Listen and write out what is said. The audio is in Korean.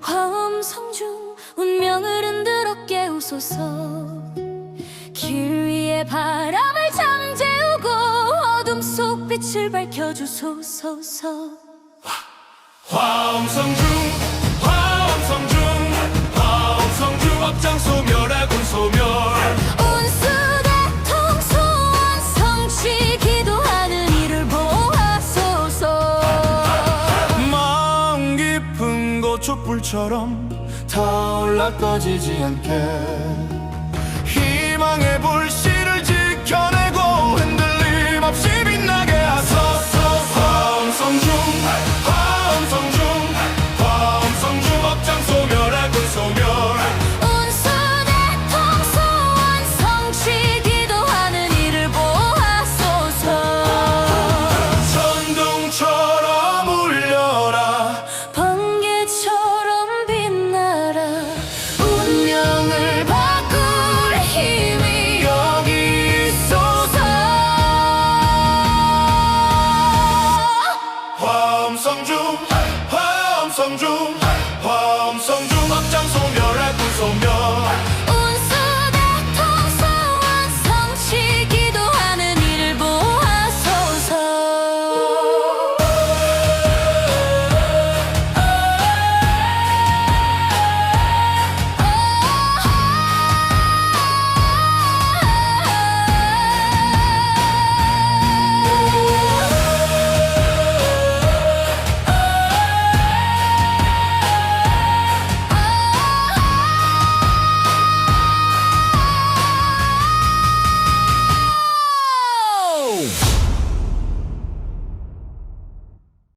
화음성 중 운명을 흔들어 깨우소서. 길 위에 바람을 잠재우고 어둠 속 빛을 밝혀주소서. 화음성 중 촛불처럼 타올라 꺼지지 않게 희망의 불씨를 지켜내고 흔들림 없이 빛나게 하소서. 화엄성중 화엄성중 화엄성중 화엄성중 화엄성중 화엄성중. 업장 소멸하군 소멸